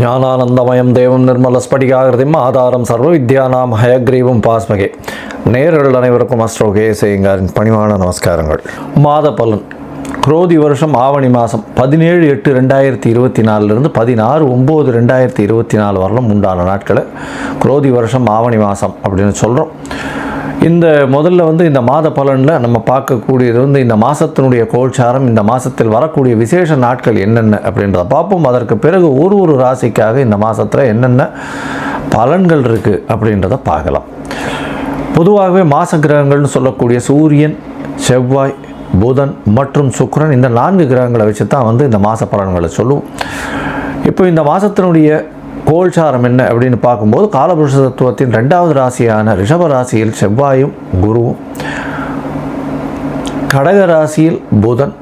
ஞானானந்தமயம் தேவம் நிர்மல ஸ்படிகாகிருதிம் ஆதாரம் சர்வ வித்யானாம் ஹயக்ரீவும் பாஸ்மகே. நேர்கள் அனைவருக்கும் அஸ்ட்ரோ கேசேங்காரின் பணிவான நமஸ்காரங்கள். மாத பலன். குரோதி வருஷம் ஆவணி மாதம் பதினேழு எட்டு ரெண்டாயிரத்தி இருபத்தி நாலுலேருந்து பதினாறு ஒம்பது ரெண்டாயிரத்தி இருபத்தி நாலு வரலும் உண்டான நாட்களை குரோதி வருஷம் ஆவணி மாதம் அப்படின்னு சொல்கிறோம் இந்த முதல்ல வந்து இந்த மாத பலனில் நம்ம பார்க்கக்கூடியது வந்து இந்த மாதத்தினுடைய கோல்சாரம் இந்த மாதத்தில் வரக்கூடிய விசேஷ நாட்கள் என்னென்ன அப்படின்றத பார்ப்போம். அதற்கு பிறகு ஒரு ஒரு ராசிக்காக இந்த மாதத்தில் என்னென்ன பலன்கள் இருக்குது அப்படின்றத பார்க்கலாம். பொதுவாகவே மாச கிரகங்கள்னு சொல்லக்கூடிய சூரியன் செவ்வாய் புதன் மற்றும் சுக்ரன் இந்த நான்கு கிரகங்களை வச்சு தான் வந்து இந்த மாத பலன்களை சொல்லுவோம். இப்போ இந்த மாதத்தினுடைய கோல்சாரம் என்ன அப்படின்னு பார்க்கும்போது காலபுருஷ தத்துவத்தின் ரெண்டாவது ராசியான ரிஷப ராசியில் செவ்வாயும் குருவும். கடக ராசியில் புதன்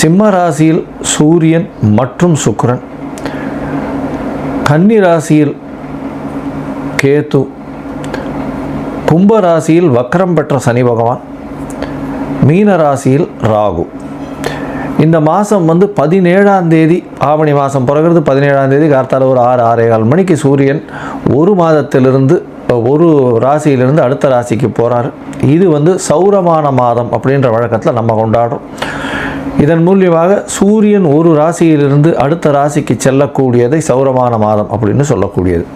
சிம்ம ராசியில் சூரியன் மற்றும் சுக்கரன். கன்னி ராசியில் கேத்து கும்ப ராசியில் வக்கரம் பெற்ற சனி பகவான் மீன ராசியில் ராகு. இந்த மாதம் வந்து பதினேழாம் தேதி ஆவணி மாதம் பிறகுறது பதினேழாம் தேதி கார்த்தால ஒரு ஆறு ஆறே கால் மணிக்கு சூரியன் ஒரு மாதத்திலிருந்து ஒரு ராசியிலிருந்து அடுத்த ராசிக்கு போகிறார் இது வந்து சௌரமான மாதம் அப்படின்ற வழக்கத்தில் நம்ம கொண்டாடுறோம். இதன் மூலியமாக சூரியன் ஒரு ராசியிலிருந்து அடுத்த ராசிக்கு செல்லக்கூடியதை சௌரமான மாதம் அப்படின்னு சொல்லக்கூடியது.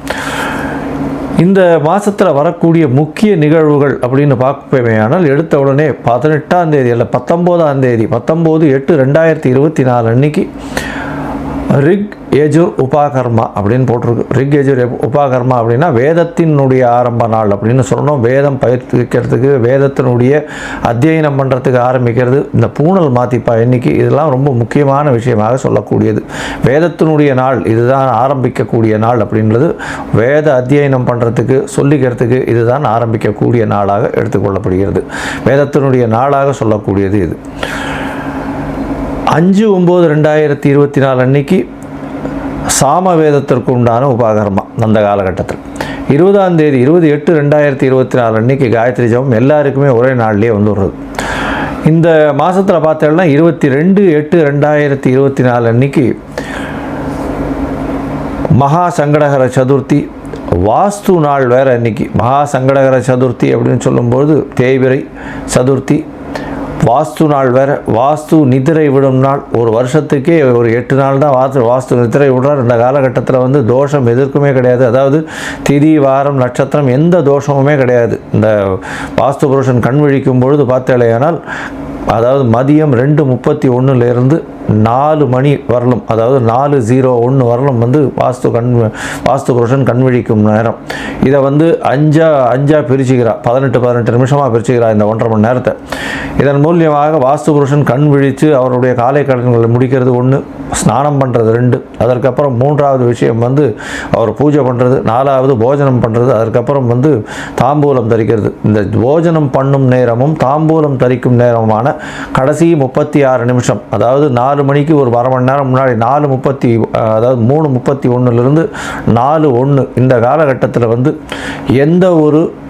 இந்த மாதத்தில் வரக்கூடிய முக்கிய நிகழ்வுகள் அப்படின்னு பார்ப்பேமையானால் எடுத்த உடனே பதினெட்டாம் தேதி அல்ல பத்தொம்போதாம் தேதி பத்தொம்போது எட்டு ரெண்டாயிரத்தி இருபத்தி நாலு அன்னைக்கு ரிக் எஜுர் உபாகர்மா அப்படின்னு போட்டிருக்கு. ரிக் எஜுர் உபாகர்மா அப்படின்னா வேதத்தினுடைய ஆரம்ப நாள் அப்படின்னு சொல்லணும். வேதம் பயிர்க்கிறதுக்கு வேதத்தினுடைய அத்தியனம் பண்ணுறதுக்கு ஆரம்பிக்கிறது. இந்த பூனல் மாத்திப்பா எண்ணிக்கை இதெல்லாம் ரொம்ப முக்கியமான விஷயமாக சொல்லக்கூடியது. வேதத்தினுடைய நாள் இதுதான் ஆரம்பிக்கக்கூடிய நாள் அப்படின்றது. வேத அத்தியனம் பண்ணுறதுக்கு சொல்லிக்கிறதுக்கு இதுதான் ஆரம்பிக்கக்கூடிய நாளாக எடுத்துக்கொள்ளப்படுகிறது. வேதத்தினுடைய நாளாக சொல்லக்கூடியது இது. அஞ்சு ஒம்பது ரெண்டாயிரத்தி இருபத்தி நாலு அன்னைக்கு சாம வேதத்திற்கு உண்டான உபாகரமாக அந்த காலகட்டத்தில். இருபதாம் தேதி இருபது எட்டு ரெண்டாயிரத்தி இருபத்தி நாலு அன்னைக்கு காயத்ரி ஜபம் எல்லாருக்குமே ஒரே நாள்லேயே வந்துடுறது. இந்த மாதத்தில் பார்த்தோம்னா இருபத்தி ரெண்டு எட்டு ரெண்டாயிரத்தி இருபத்தி நாலு அன்னைக்கு மகா சங்கடகர சதுர்த்தி வாஸ்து நாள் வேறு அன்னைக்கு. மகா சங்கடகர சதுர்த்தி அப்படின்னு சொல்லும்போது தேய்பிரை சதுர்த்தி வாஸ்து நாள் வேறு. வாஸ்து நிதிரை விடும் நாள். ஒரு வருஷத்துக்கே ஒரு எட்டு நாள் தான் வாஸ்து வாஸ்து நிதிரை விடுறார். இந்த காலகட்டத்தில் வந்து தோஷம் எதற்குமே கிடையாது. அதாவது திதி வாரம் நட்சத்திரம் எந்த தோஷமுமே கிடையாது. இந்த வாஸ்து புருஷன் கண் விழிக்கும் பொழுது பார்த்தாலேயானால் அதாவது மதியம் ரெண்டு முப்பத்தி ஒன்றுலேருந்து நாலு மணி வரலும் அதாவது நாலு ஜீரோ ஒன்று வரலும் வந்து வாஸ்து கண் வாஸ்து புருஷன் கண் விழிக்கும் நேரம். இதை வந்து அஞ்சா அஞ்சா பிரிச்சுக்கிறா பதினெட்டு பதினெட்டு நிமிஷமாக பிரிச்சுக்கிறா இந்த ஒன்றரை மணி நேரத்தை. இதன் மூலியமாக வாஸ்து புருஷன் கண் விழித்து அவருடைய காலை கடன்களை முடிக்கிறது ஒன்று ஸ்நானம் பண்ணுறது ரெண்டு. அதற்கப்புறம் மூன்றாவது விஷயம் வந்து அவர் பூஜை பண்ணுறது நாலாவது போஜனம் பண்ணுறது அதற்கப்புறம் வந்து தாம்பூலம் தரிக்கிறது. இந்த போஜனம் பண்ணும் நேரமும் தாம்பூலம் தரிக்கும் நேரமான கடைசி முப்பத்தி ஆறு நிமிஷம் அதாவது நாலு மணிக்கு ஒரு அரை மணி நேரம் முன்னாடி நாலு முப்பத்தி அதாவது மூணு முப்பத்தி ஒன்றுலேருந்து நாலு ஒன்று இந்த காலகட்டத்தில் வந்து எந்த ஒரு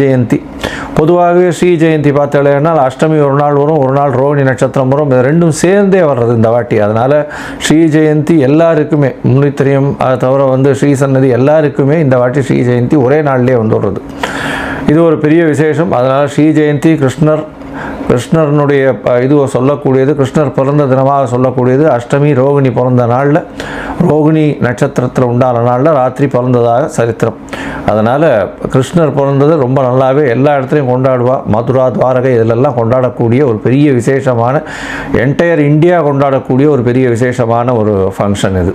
ஜெயந்தி பொதுவாகவே ஸ்ரீ ஜெயந்தி பார்த்தாலேனால் அஷ்டமி ஒரு நாள் வரும் ஒரு நாள் ரோஹிணி நட்சத்திரம் வரும் இது ரெண்டும் சேர்ந்தே வர்றது இந்த வாட்டி. அதனால் ஸ்ரீ ஜெயந்தி எல்லாருக்குமே முன்னித்திரியம் அதை தவிர வந்து ஸ்ரீ சன்னதி எல்லாருக்குமே இந்த வாட்டி ஸ்ரீ ஜெயந்தி ஒரே நாள்லேயே வந்துடுறது. இது ஒரு பெரிய விசேஷம். அதனால் ஸ்ரீ ஜெயந்தி கிருஷ்ணர் கிருஷ்ணரனுடைய இதுவை சொல்லக்கூடியது கிருஷ்ணர் பிறந்த தினமாக சொல்லக்கூடியது அஷ்டமி ரோகிணி பிறந்த நாளில் ரோகிணி நட்சத்திரத்தில் உண்டான நாளில் ராத்திரி பிறந்ததாக சரித்திரம். அதனால் கிருஷ்ணர் பிறந்தது ரொம்ப நல்லாவே எல்லா இடத்துலையும் கொண்டாடுவா. மதுரா துவாரகை இதிலெல்லாம் கொண்டாடக்கூடிய ஒரு பெரிய விசேஷமான என்டையர் இந்தியா கொண்டாடக்கூடிய ஒரு பெரிய விசேஷமான ஒரு ஃபங்க்ஷன் இது.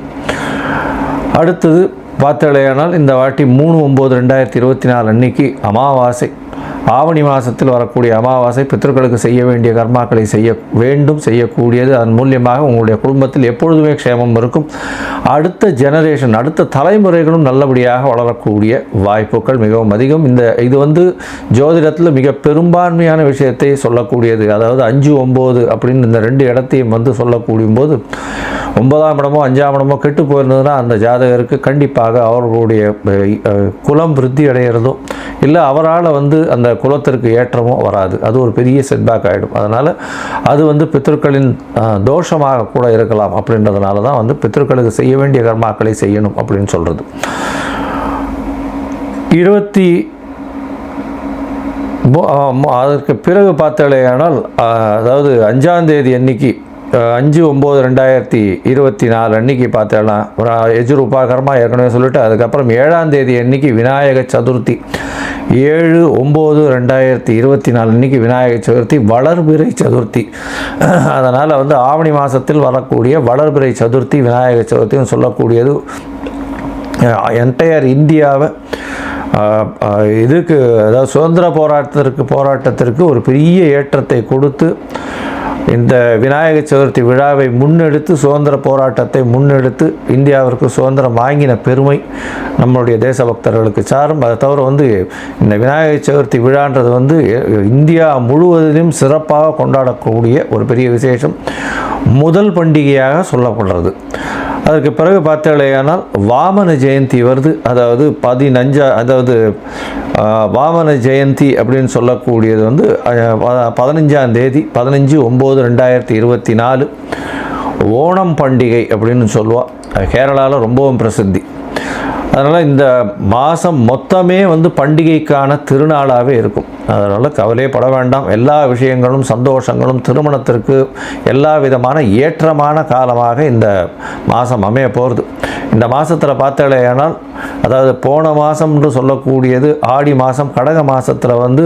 அடுத்தது பார்த்தலையானால் இந்த வாட்டி மூணு ஒம்பது ரெண்டாயிரத்தி இருபத்தி நாலு அன்னைக்கு அமாவாசை. ஆவணி மாதத்தில் வரக்கூடிய அமாவாசை பித்தர்களுக்கு செய்ய வேண்டிய கர்மாக்களை செய்ய வேண்டும் செய்யக்கூடியது. அதன் மூலியமாக உங்களுடைய குடும்பத்தில் எப்பொழுதுமே க்ஷேமம் இருக்கும். அடுத்த ஜெனரேஷன் அடுத்த தலைமுறைகளும் நல்லபடியாக வளரக்கூடிய வாய்ப்புகள் மிகவும் அதிகம். இந்த இது வந்து ஜோதிடத்தில் மிக பெரும்பான்மையான விஷயத்தை சொல்லக்கூடியது. அதாவது அஞ்சு ஒம்பது அப்படின்னு இந்த ரெண்டு இடத்தையும் வந்து சொல்லக்கூடிய போது ஒன்பதாம் இடமோ அஞ்சாம் இடமோ கெட்டு போயிருந்ததுன்னா அந்த ஜாதகருக்கு கண்டிப்பாக அவர்களுடைய குலம் விருத்தி அடைகிறதோ இல்லை அவரால் வந்து அந்த குலத்திற்கு ஏற்றமோ வராது. அது ஒரு பெரிய செட்பேக் ஆகிடும் அதனால் அது வந்து பித்தர்களின் தோஷமாக கூட இருக்கலாம் அப்படின்றதுனால தான் வந்து பித்தர்களுக்கு செய்ய வேண்டிய கர்மாக்களை செய்யணும் அப்படின்னு சொல்கிறது இருபத்தி அதற்கு பிறகு பார்த்தாலேயானால் ஆனால் அதாவது அஞ்சாம் தேதி அன்னைக்கு அஞ்சு ஒம்பது ரெண்டாயிரத்தி இருபத்தி நாலு அன்னைக்கு பார்த்தேன்னா எஜுரூபாகரமாக ஏற்கனவே சொல்லிட்டு அதுக்கப்புறம் ஏழாம் தேதி அன்னைக்கு விநாயக சதுர்த்தி. ஏழு ஒம்பது ரெண்டாயிரத்தி இருபத்தி நாலு அன்னைக்கு விநாயக சதுர்த்தி வளர்பிறை சதுர்த்தி. அதனால் வந்து ஆவணி மாதத்தில் வரக்கூடிய வளர்பிறை சதுர்த்தி விநாயக சதுர்த்தின்னு சொல்லக்கூடியது என்டையர் இந்தியாவை இதுக்கு அதாவது சுதந்திர போராட்டத்திற்கு போராட்டத்திற்கு ஒரு பெரிய ஏற்றத்தை கொடுத்து இந்த விநாயக சதுர்த்தி விழாவை முன்னெடுத்து சுதந்திர போராட்டத்தை முன்னெடுத்து இந்தியாவிற்கு சுதந்திரம் வாங்கின பெருமை நம்மளுடைய தேசபக்தர்களுக்கு சாரும். அதை தவிர வந்து இந்த விநாயக சதுர்த்தி விழான்றது வந்து இந்தியா முழுவதிலும் சிறப்பாக கொண்டாடக்கூடிய ஒரு பெரிய விசேஷம். முதல் பண்டிகையாக சொல்லப்படுறது. அதற்கு பிறகு பார்த்தாலேயானால் வாமன ஜெயந்தி வருது. அதாவது பதினஞ்சா அதாவது வாமன ஜெயந்தி அப்படின்னு சொல்லக்கூடியது வந்து பதினஞ்சாம் தேதி பதினஞ்சு ஒம்பது ரெண்டாயிரத்தி இருபத்தி நாலு ஓணம் பண்டிகை அப்படின்னு சொல்லுவாள் கேரளாவில் ரொம்பவும் பிரசித்தி. அதனால் இந்த மாதம் மொத்தமே வந்து பண்டிகைக்கான திருநாளாகவே இருக்கும். அதனால் கவலையே பட வேண்டாம். எல்லா விஷயங்களும் சந்தோஷங்களும் திருமணத்திற்கு எல்லா விதமான ஏற்றமான காலமாக இந்த மாதம் அமைய போகிறது இந்த மாதத்தில் பார்த்தாலேயானால் அதாவது போன மாதம்னு சொல்லக்கூடியது ஆடி மாதம் கடக மாதத்தில் வந்து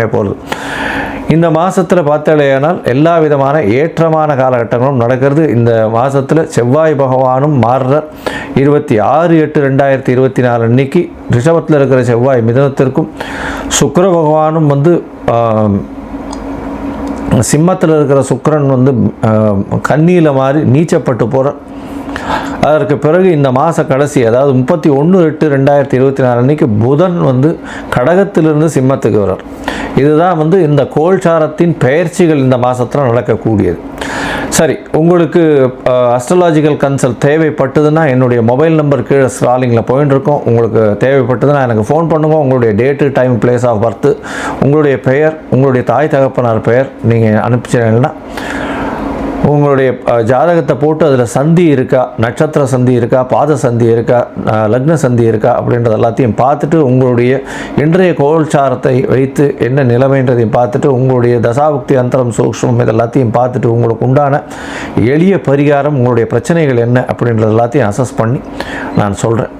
அமையப்போகுது இந்த மாதத்தில் பார்த்தாலேயானால் எல்லா விதமான ஏற்றமான காலகட்டங்களும் நடக்கிறது. இந்த மாதத்தில் செவ்வாய் பகவானும் மாறுற இருபத்தி ஆறு எட்டு ரெண்டாயிரத்தி இருபத்தி நாலு அன்னைக்கு ரிஷபத்தில் இருக்கிற செவ்வாய் மிதனத்திற்கும் சுக்கர பகவானும் வந்து சிம்மத்தில் இருக்கிற சுக்கிரன் வந்து கண்ணியில் மாறி நீச்சப்பட்டு போகிற அதற்கு பிறகு இந்த மாத கடைசி அதாவது முப்பத்தி ஒன்று எட்டு ரெண்டாயிரத்தி இருபத்தி நாலு அன்னைக்கு புதன் வந்து கடகத்திலிருந்து சிம்மத்துக்கு வர்றார். இதுதான் வந்து இந்த கோல்சாரத்தின் பெயர்ச்சிகள் இந்த மாதத்தில் நடக்கக்கூடியது. சரி உங்களுக்கு அஸ்ட்ரலாஜிக்கல் கன்சல்ட் தேவைப்பட்டதுன்னா என்னுடைய மொபைல் நம்பர் கீழே ஸ்ட்ராலிங்கில் போயின்னு இருக்கோம். உங்களுக்கு தேவைப்பட்டதுன்னா எனக்கு ஃபோன் பண்ணுங்கள் உங்களுடைய date time place of birth உங்களுடைய பெயர் உங்களுடைய தாய் தகப்பனார் பெயர் நீங்கள் அனுப்பிச்சிங்கன்னா உங்களுடைய ஜாதகத்தை போட்டு அதில் சந்தி இருக்கா நட்சத்திர சந்தி இருக்கா பாத சந்தி இருக்கா லக்ன சந்தி இருக்கா அப்படின்றது எல்லாத்தையும் பார்த்துட்டு உங்களுடைய இன்றைய கோல்சாரத்தை வைத்து என்ன நிலைமைன்றதையும் பார்த்துட்டு உங்களுடைய தசாபுக்தி அந்தரம் சூக்ஷ்மம் இது எல்லாத்தையும் பார்த்துட்டு உங்களுக்கு உண்டான எளிய பரிகாரம் உங்களுடைய பிரச்சனைகள் என்ன அப்படின்றது எல்லாத்தையும் அசஸ் பண்ணி நான் சொல்கிறேன்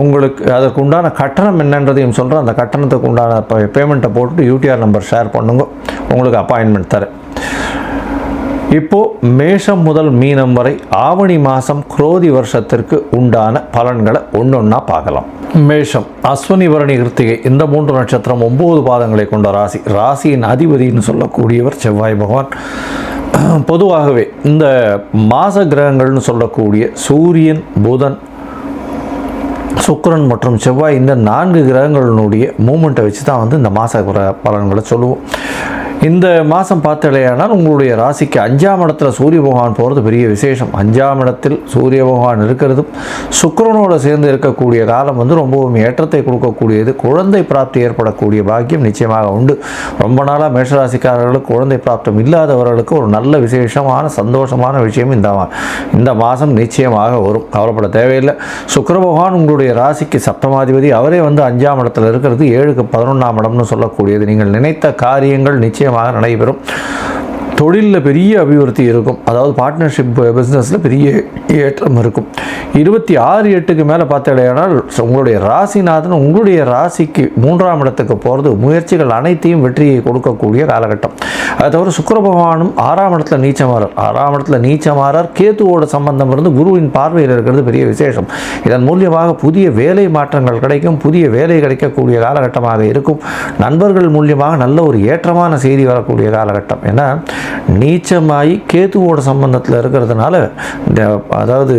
உங்களுக்கு அதற்கு உண்டான கட்டணம் என்னன்றதையும் சொல்கிறேன் அந்த கட்டணத்துக்கு உண்டான பேமெண்ட்டை போட்டுட்டு யூடிஆர் நம்பர் ஷேர் பண்ணுங்க. உங்களுக்கு அப்பாயின்மெண்ட் தரேன். இப்போ மேஷம் முதல் மீனம் வரை ஆவணி மாதம் குரோதி வருஷத்திற்கு உண்டான பலன்களை ஒன்றொன்னா பார்க்கலாம். மேஷம் அஸ்வனி வரணி கிருத்திகை இந்த மூன்று நட்சத்திரம் ஒன்பது பாதங்களை கொண்ட ராசி. ராசியின் அதிபதினு சொல்லக்கூடியவர் செவ்வாய் பகவான். பொதுவாகவே இந்த மாச கிரகங்கள்னு சொல்லக்கூடிய சூரியன் புதன் சுக்கரன் மற்றும் செவ்வாய் இந்த நான்கு கிரகங்களினுடைய மூமெண்ட்டை வச்சு தான் வந்து இந்த மாச கிரக பலன்களை சொல்லுவோம். இந்த மாதம் பார்த்தலையானால் உங்களுடைய ராசிக்கு அஞ்சாம் இடத்துல சூரிய பகவான் போகிறது பெரிய விசேஷம். அஞ்சாம் இடத்தில் சூரிய பகவான் இருக்கிறதும் சுக்கரனோடு சேர்ந்து இருக்கக்கூடிய காலம் வந்து ரொம்பவும் ஏற்றத்தை கொடுக்கக்கூடியது. குழந்தை பிராப்தி ஏற்படக்கூடிய பாக்கியம் நிச்சயமாக உண்டு. ரொம்ப நாளாக மேஷராசிக்காரர்களுக்கு குழந்தை பிராப்தம் இல்லாதவர்களுக்கு ஒரு நல்ல விசேஷமான சந்தோஷமான விஷயம் இந்த மா- இந்த மாதம் நிச்சயமாக வரும். கவலைப்பட தேவையில்லை. சுக்கர பகவான் உங்களுடைய ராசிக்கு சப்தமாதிபதி. அவரே வந்து அஞ்சாம் இடத்துல இருக்கிறது. ஏழுக்கு பதினொன்றாம் இடம்னு சொல்லக்கூடியது. நீங்கள் நினைத்த காரியங்கள் நிச்சயம் நிச்சயமாக நடைபெறும். தொழிலில் பெரிய அபிவிருத்தி இருக்கும். அதாவது பார்ட்னர்ஷிப் பிஸ்னஸில் பெரிய ஏற்றம் இருக்கும். இருபத்தி ஆறு எட்டுக்கு மேலே பார்த்தடையானால் உங்களுடைய ராசிநாதன் உங்களுடைய ராசிக்கு மூன்றாம் இடத்துக்கு போகிறது முயற்சிகள் அனைத்தையும் வெற்றியை கொடுக்கக்கூடிய காலகட்டம். அதை தவிர சுக்கர பகவானும் ஆறாம் இடத்துல நீச்சமாறார். ஆறாம் இடத்துல நீச்சமாறார். கேத்துவோட சம்பந்தம் இருந்து குருவின் பார்வையில் இருக்கிறது பெரிய விசேஷம். இதன் மூலியமாக புதிய வேலை மாற்றங்கள் கிடைக்கும். புதிய வேலை கிடைக்கக்கூடிய காலகட்டமாக இருக்கும். நண்பர்கள் மூலியமாக நல்ல ஒரு ஏற்றமான செய்தி வரக்கூடிய காலகட்டம். ஏன்னா நீச்சமாகி கேத்துவோட சம்பந்தத்தில் இருக்கிறதுனால இந்த அதாவது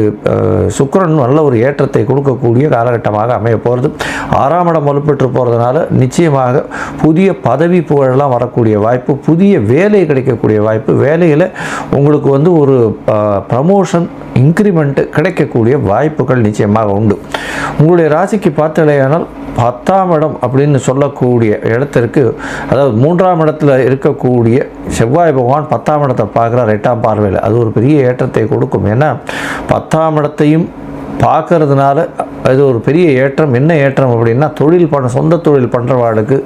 சுக்கரன் சுக்கிரன் நல்ல ஒரு ஏற்றத்தை கொடுக்கக்கூடிய காலகட்டமாக அமைய போகிறது ஆறாம் இடம் வலுப்பெற்று போகிறதுனால நிச்சயமாக புதிய பதவி புகழெல்லாம் வரக்கூடிய வாய்ப்பு புதிய வேலை கிடைக்கக்கூடிய வாய்ப்பு வேலையில் உங்களுக்கு வந்து ஒரு ப்ரமோஷன் இன்க்ரிமெண்ட்டு கிடைக்கக்கூடிய வாய்ப்புகள் நிச்சயமாக உண்டு. உங்களுடைய ராசிக்கு பார்த்தலையானால் பத்தாம் இடம் அப்படின்னு சொல்லக்கூடிய இடத்திற்கு அதாவது மூன்றாம் இடத்துல இருக்கக்கூடிய செவ்வாய் பகவான் பத்தாம் இடத்தை பார்க்குறார் எட்டாம் பார்வையில். அது ஒரு பெரிய ஏற்றத்தை கொடுக்கும். ஏன்னா பத்தாம் இடத்தையும் பார்க்கறதுனால அது ஒரு பெரிய ஏற்றம். என்ன ஏற்றம் அப்படின்னா தொழில் பண்ண சொந்த தொழில் பண்ணுறவாளுக்கு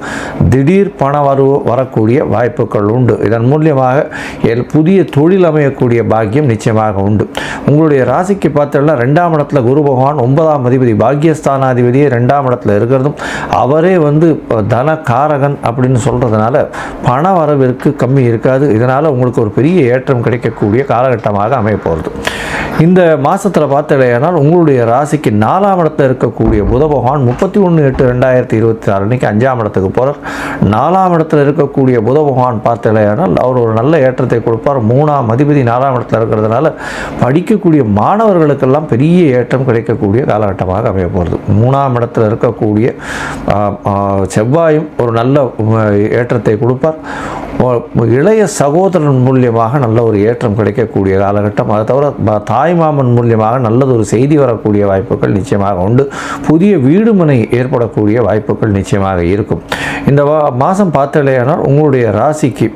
திடீர் பண வரவு வரக்கூடிய வாய்ப்புகள் உண்டு. இதன் மூலியமாக எல் புதிய தொழில் அமையக்கூடிய பாக்கியம் நிச்சயமாக உண்டு. உங்களுடைய ராசிக்கு பார்த்தோம்னா ரெண்டாம் இடத்துல குரு பகவான் ஒன்பதாம் அதிபதி பாக்கியஸ்தானாதிபதியே ரெண்டாம் இடத்துல இருக்கிறதும் அவரே வந்து தன காரகன் அப்படின்னு சொல்கிறதுனால பண வரவிற்கு கம்மி இருக்காது. இதனால் உங்களுக்கு ஒரு பெரிய ஏற்றம் கிடைக்கக்கூடிய காலகட்டமாக அமைய போகிறது இந்த மாதத்தில் பார்த்தலையானால் உங்களுடைய ராசிக்கு நாலாம் இடத்துல இருக்கக்கூடிய புத பகவான் முப்பத்தி ஒன்று எட்டு ரெண்டாயிரத்தி இருபத்தி ஆறு அன்னைக்கு அஞ்சாம் இடத்துக்கு போகிறார் நாலாம் இடத்துல இருக்கக்கூடிய புத பகவான் பார்த்தலையானால் அவர் ஒரு நல்ல ஏற்றத்தை கொடுப்பார். மூணாம் அதிபதி நாலாம் இடத்துல இருக்கிறதுனால படிக்கக்கூடிய மாணவர்களுக்கெல்லாம் பெரிய ஏற்றம் கிடைக்கக்கூடிய காலகட்டமாக அமைய போகிறது மூணாம் இடத்துல இருக்கக்கூடிய செவ்வாயும் ஒரு நல்ல ஏற்றத்தை கொடுப்பார். இளைய சகோதரன் மூலியமாக நல்ல ஒரு ஏற்றம் கிடைக்கக்கூடிய காலகட்டம். அதை தவிர தாய் தாய்மாமன் மூலியமாக நல்லது ஒரு செய்தி வரக்கூடிய வாய்ப்புகள் நிச்சயமாக உண்டு. புதிய வீடுமனை ஏற்படக்கூடிய வாய்ப்புகள் நிச்சயமாக இருக்கும். இந்த வா- மாதம் பார்த்தலையானால் உங்களுடைய ராசிக்கு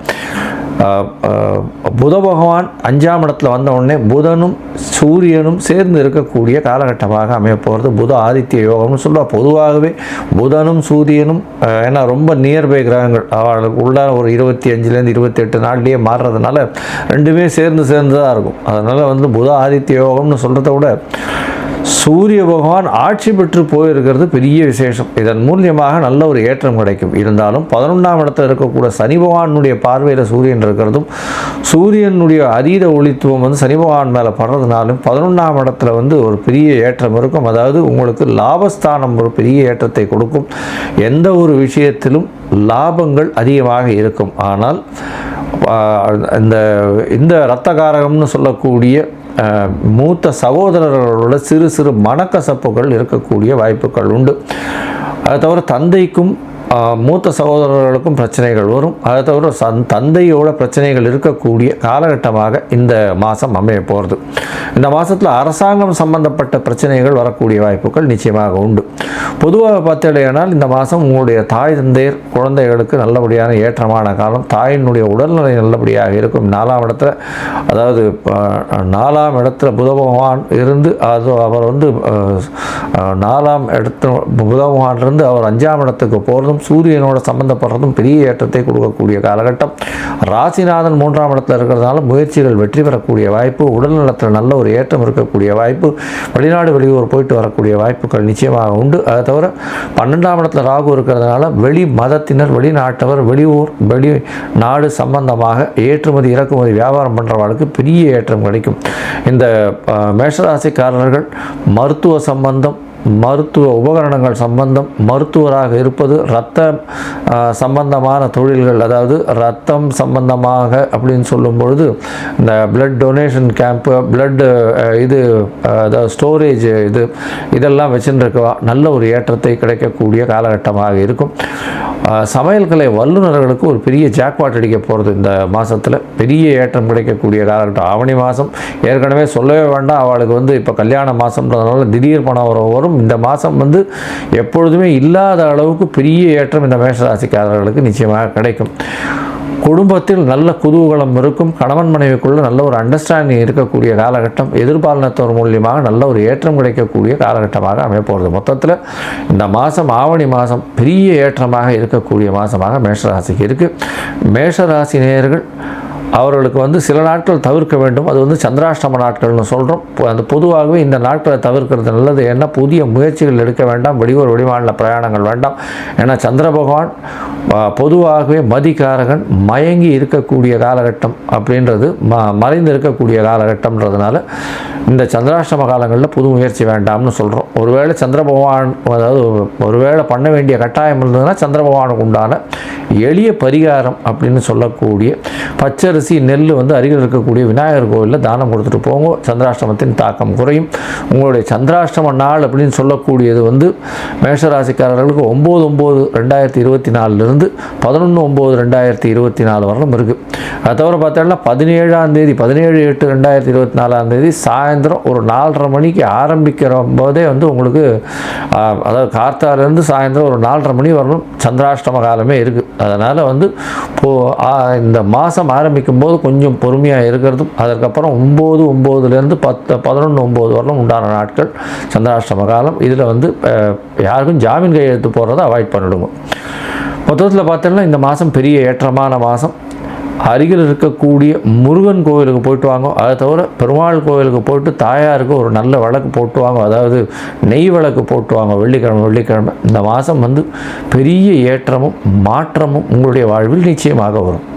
புத பகவான் அஞ்சாம் இடத்துல வந்த உடனே புதனும் சூரியனும் சேர்ந்து இருக்கக்கூடிய காலகட்டமாக அமையப்போகிறது புத ஆதித்ய யோகம்னு சொல்லுவா பொதுவாகவே புதனும் சூரியனும் ஏன்னா ரொம்ப நியர்பை கிரகங்கள். அவளுக்கு உள்ள ஒரு இருபத்தி அஞ்சுலேருந்து இருபத்தி எட்டு நாள்லேயே மாறுறதுனால ரெண்டுமே சேர்ந்து சேர்ந்து தான் இருக்கும். அதனால் வந்து புத ஆதித்ய யோகம்னு சொல்கிறத விட சூரிய பகவான் ஆட்சி பெற்று போயிருக்கிறது பெரிய விசேஷம். இதன் மூலியமாக நல்ல ஒரு ஏற்றம் கிடைக்கும். இருந்தாலும் பதினொன்றாம் இடத்துல இருக்கக்கூடிய சனி பகவானுடைய பார்வையில் சூரியன் இருக்கிறதும் சூரியனுடைய அதீத ஒளித்துவம் வந்து சனி பகவான் மேலே படுறதுனாலும் பதினொன்றாம் இடத்துல வந்து ஒரு பெரிய ஏற்றம் இருக்கும். அதாவது உங்களுக்கு லாபஸ்தானம் ஒரு பெரிய ஏற்றத்தை கொடுக்கும். எந்த ஒரு விஷயத்திலும் லாபங்கள் அதிகமாக இருக்கும். ஆனால் இந்த இந்த இந்த காரகம்னு சொல்லக்கூடிய மூத்த சகோதரர்களோட சிறு சிறு மனக்கசப்புகள் இருக்கக்கூடிய வாய்ப்புகள் உண்டு. அதை தவிர தந்தைக்கும் மூத்த சகோதரர்களுக்கும் பிரச்சனைகள் வரும். அதை தவிர சந் தந்தையோட பிரச்சனைகள் இருக்கக்கூடிய காலகட்டமாக இந்த மாதம் அமைய போகிறது இந்த மாதத்தில் அரசாங்கம் சம்பந்தப்பட்ட பிரச்சனைகள் வரக்கூடிய வாய்ப்புகள் நிச்சயமாக உண்டு. பொதுவாக பார்த்தீங்கன்னா இந்த மாதம் உங்களுடைய தாய் தந்தையர் குழந்தைகளுக்கு நல்லபடியான ஏற்றமான காலம் தாயினுடைய உடல்நிலை நல்லபடியாக இருக்கும். நாலாம் இடத்துல அதாவது நாலாம் இடத்துல புத பகவான் இருந்து அது அவர் வந்து நாலாம் இடத்து புத இருந்து அவர் அஞ்சாம் இடத்துக்கு போகிறதும் சூரியனோட சம்பந்தப்படுறதும் பெரிய ஏற்றத்தை கொடுக்கக்கூடிய காலகட்டம். ராசிநாதன் மூன்றாம் இடத்துல இருக்கிறதுனால முயற்சிகள் வெற்றி பெறக்கூடிய வாய்ப்பு உடல்நலத்தில் நல்ல ஒரு ஏற்றம் இருக்கக்கூடிய வாய்ப்பு வெளிநாடு வெளியூர் போயிட்டு வரக்கூடிய வாய்ப்புகள் நிச்சயமாக உண்டு. அதை தவிர பன்னெண்டாம் இடத்துல ராகு இருக்கிறதுனால வெளி மதத்தினர் வெளிநாட்டவர் வெளியூர் வெளி நாடு சம்பந்தமாக ஏற்றுமதி இறக்குமதி வியாபாரம் பண்ணுறவர்களுக்கு பெரிய ஏற்றம் கிடைக்கும். இந்த மேஷராசிக்காரர்கள் மருத்துவ சம்பந்தம் மருத்துவ உபகரணங்கள் சம்பந்தம் மருத்துவராக இருப்பது இரத்த சம்பந்தமான தொழில்கள் அதாவது ரத்தம் சம்பந்தமாக அப்படின்னு சொல்லும் பொழுது இந்த பிளட் டொனேஷன் கேம்ப்பு பிளட் இது அதாவது ஸ்டோரேஜ் இது இதெல்லாம் வச்சுருக்கவா நல்ல ஒரு ஏற்றத்தை கிடைக்கக்கூடிய காலகட்டமாக இருக்கும். சமையல்கலை வல்லுநர்களுக்கு ஒரு பெரிய ஜாக்பாட் அடிக்க போகிறது இந்த மாதத்தில் பெரிய ஏற்றம் கிடைக்கக்கூடிய காலகட்டம். ஆவணி மாதம் ஏற்கனவே சொல்லவே வேண்டாம். அவளுக்கு வந்து இப்போ கல்யாண மாதம்ன்றதுனால திடீர் பணம் வரும். இந்த மாதம் வந்து எப்பொழுதுமே இல்லாத அளவுக்கு பெரிய ஏற்றம் இந்த மேஷராசிக்காரர்களுக்கு நிச்சயமாக கிடைக்கும். குடும்பத்தில் நல்ல குதூகலம் இருக்கும். கணவன் மனைவிக்குள்ள நல்ல ஒரு அண்டர்ஸ்டாண்டிங் இருக்கக்கூடிய காலகட்டம். எதிர்பாலினத்தோர் மூலியமாக நல்ல ஒரு ஏற்றம் கிடைக்கக்கூடிய காலகட்டமாக அமையப்போகிறது மொத்தத்தில் இந்த மாதம் ஆவணி மாதம் பெரிய ஏற்றமாக இருக்கக்கூடிய மாதமாக மேஷராசிக்கு இருக்குது மேஷராசி நேயர்கள் அவர்களுக்கு வந்து சில நாட்கள் தவிர்க்க வேண்டும். அது வந்து சந்திராஷ்டம நாட்கள்னு சொல்கிறோம் அந்த பொதுவாகவே இந்த நாட்களை தவிர்க்கிறது நல்லது ஏன்னா புதிய முயற்சிகள் எடுக்க வேண்டாம். வெளியூர் வெளிமாநில பிரயாணங்கள் வேண்டாம். ஏன்னா சந்திர பகவான் பொதுவாகவே மதிக்காரகன் மயங்கி இருக்கக்கூடிய காலகட்டம் அப்படின்றது ம மறைந்து இருக்கக்கூடிய காலகட்டம்ன்றதுனால இந்த சந்திராஷ்டம காலங்களில் புது முயற்சி வேண்டாம்னு சொல்கிறோம் ஒருவேளை சந்திர பகவான் அதாவது ஒருவேளை பண்ண வேண்டிய கட்டாயம் இருந்ததுன்னா சந்திர பகவானுக்கு உண்டான எளிய பரிகாரம் அப்படின்னு சொல்லக்கூடிய பச்சரிசி நெல் வந்து அருகில் இருக்கக்கூடிய விநாயகர் கோவிலில் தானம் கொடுத்துட்டு போங்க. சந்திராஷ்டமத்தின் தாக்கம் குறையும். உங்களுடைய சந்திராஷ்டம நாள் அப்படின்னு சொல்லக்கூடியது வந்து மேஷராசிக்காரர்களுக்கு ஒம்பது ஒம்பது ரெண்டாயிரத்தி இருபத்தி நாலுலேருந்து பதினொன்று ஒம்பது ரெண்டாயிரத்தி இருபத்தி நாலு வரலும் இருக்குது அதை தவிர பார்த்தோம்னா பதினேழாம் தேதி பதினேழு எட்டு ரெண்டாயிரத்தி இருபத்தி நாலாம் தேதி சாயந்தரம் ஒரு நாலரை மணிக்கு ஆரம்பிக்கிற போதே வந்து உங்களுக்கு அதாவது கார்த்தாலேருந்து சாயந்தரம் ஒரு நாலரை மணி வரணும். சந்திராஷ்டம காலமே இருக்குது அதனால் வந்து போ இந்த மாதம் ஆரம்பிக்கும் போது கொஞ்சம் பொறுமையாக இருக்கிறதும் அதற்கப்புறம் ஒம்பது ஒம்போதுலேருந்து பத்து பதினொன்று ஒம்பது வரலும் உண்டான நாட்கள் சந்திராஷ்டம காலம். இதில் வந்து யாருக்கும் ஜாமீன் கையெழுத்து போடுறதை அவாய்ட் பண்ணிவிடுங்க மொத்தத்தில் பார்த்தோம்னா இந்த மாதம் பெரிய ஏற்றமான மாதம். அருகில் இருக்கக்கூடிய முருகன் கோவிலுக்கு போயிட்டு வாங்க. அதை தவிர பெருமாள் கோவிலுக்கு போயிட்டு தாயாருக்கு ஒரு நல்ல விளக்கு போட்டு வாங்க. அதாவது நெய் விளக்கு போட்டு வாங்க. வெள்ளிக்கிழமை வெள்ளிக்கிழமை. இந்த மாதம் வந்து பெரிய ஏற்றமும் மாற்றமும் உங்களுடைய வாழ்வில் நிச்சயமாக வரும்.